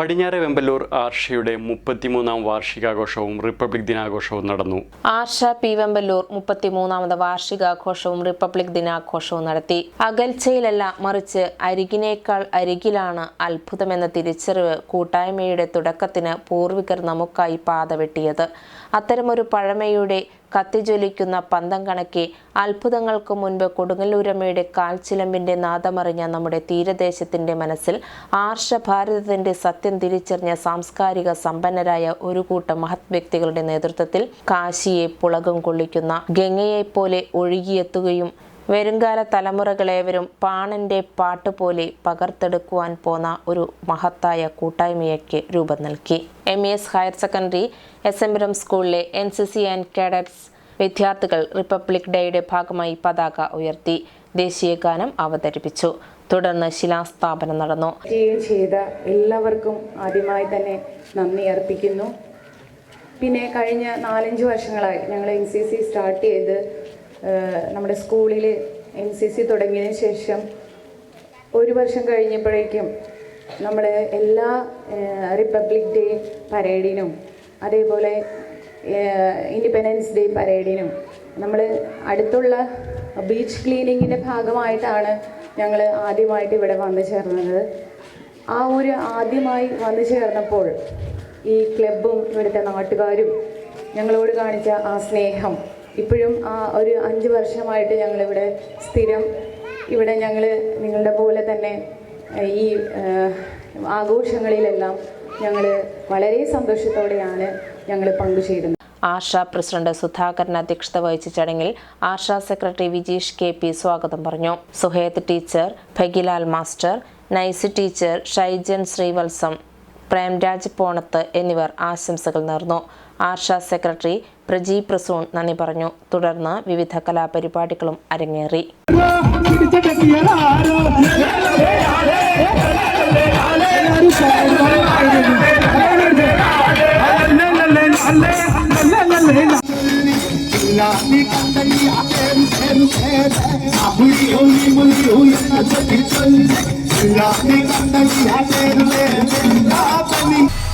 പടിഞ്ഞാറെ വെമ്പല്ലൂർ ആർഷയുടെ മുപ്പത്തിമൂന്നാം വാർഷികാഘോഷവും റിപ്പബ്ലിക് ദിനാഘോഷവും നടന്നു. ആർഷ പി വെമ്പല്ലൂർ മുപ്പത്തിമൂന്നാമത് വാർഷികാഘോഷവും റിപ്പബ്ലിക് ദിനാഘോഷവും നടത്തി. അകൽച്ചയിലല്ല മറിച്ച് അരികിനേക്കാൾ അരികിലാണ് അത്ഭുതമെന്ന തിരിച്ചറിവ് കൂട്ടായ്മയുടെ തുടക്കത്തിന് പൂർവികർ നമുക്കായി പാത വെട്ടിയത്. അത്തരമൊരു പഴമയുടെ കത്തിജ്വലിക്കുന്ന പന്തം കണക്കെ അത്ഭുതങ്ങൾക്ക് മുൻപ് കൊടുങ്ങല്ലൂരമ്മയുടെ കാൽച്ചിലമ്പിന്റെ നാദമറിഞ്ഞ നമ്മുടെ തീരദേശത്തിന്റെ മനസ്സിൽ ആർഷ ഭാരതത്തിന്റെ സത്യം തിരിച്ചറിഞ്ഞ സാംസ്കാരിക സമ്പന്നരായ ഒരു കൂട്ടം മഹത് വ്യക്തികളുടെ നേതൃത്വത്തിൽ കാശിയെ പുളകം കൊള്ളിക്കുന്ന ഗംഗയെപ്പോലെ ഒഴുകിയെത്തുകയും വരുംകാല തലമുറകളേവരും പാണന്റെ പാട്ടുപോലെ പകർത്തെടുക്കുവാൻ പോന്ന ഒരു മഹത്തായ കൂട്ടായ്മയ്ക്ക് രൂപം നൽകി. M S higher secondary S M M സ്കൂളിലെ N C C and cadets വിദ്യാർത്ഥികൾ റിപ്പബ്ലിക് ഡേയുടെ ഭാഗമായി പതാക ഉയർത്തി ദേശീയ ഗാനം അവതരിപ്പിച്ചു. തുടർന്ന് ശിലാസ്ഥാപനം നടന്നു. ചെയ്ത എല്ലാവർക്കും ആദ്യമായി തന്നെ നന്ദി അർപ്പിക്കുന്നു. പിന്നെ കഴിഞ്ഞ നാലഞ്ച് വർഷങ്ങളായി ഞങ്ങൾ എൻ സി സി സ്റ്റാർട്ട് ചെയ്ത് നമ്മുടെ സ്കൂളിൽ എൻ സി സി തുടങ്ങിയതിന് ശേഷം ഒരു വർഷം കഴിഞ്ഞപ്പോഴേക്കും നമ്മൾ എല്ലാ റിപ്പബ്ലിക് ഡേ പരേഡിനും അതേപോലെ ഇൻഡിപെൻഡൻസ് ഡേ പരേഡിനും നമ്മൾ അടുത്തുള്ള ബീച്ച് ക്ലീനിങ്ങിന്റെ ഭാഗമായിട്ടാണ് ഞങ്ങൾ ആദ്യമായിട്ട് ഇവിടെ വന്നു ചേർന്നത്. ആ ഒരു ആദ്യമായി വന്നു ചേർന്നപ്പോൾ ഈ ക്ലബും ഇവിടുത്തെ നാട്ടുകാരും ഞങ്ങളോട് കാണിച്ച ആ സ്നേഹം ഇപ്പോഴും ഒരു അഞ്ച് വർഷമായിട്ട് ഞങ്ങളിവിടെ സ്ഥിരം ഇവിടെ ഞങ്ങൾ നിങ്ങളുടെ പോലെ തന്നെ ഈ ആഘോഷങ്ങളിലെല്ലാം ഞങ്ങൾ വളരെ സന്തോഷത്തോടെയാണ് ഞങ്ങൾ പങ്കുചേരുന്നത്. ആർഷ പ്രസിഡന്റ് സുധാകരൻ അധ്യക്ഷത വഹിച്ച ചടങ്ങിൽ Arsha secretary Vijeesh K P സ്വാഗതം പറഞ്ഞു. Suheth teacher Bhagilal master Naisy teacher Shaijan Srivatsam. Premraj Ponath എന്നിവർ ആശംസകൾ നേർന്നു ആർഷ സെക്രട്ടറി പ്രജി പ്രസൂൺ നന്ദി പറഞ്ഞു തുടർന്ന് വിവിധ കലാപരിപാടികളും അരങ്ങേറി ും Thank you.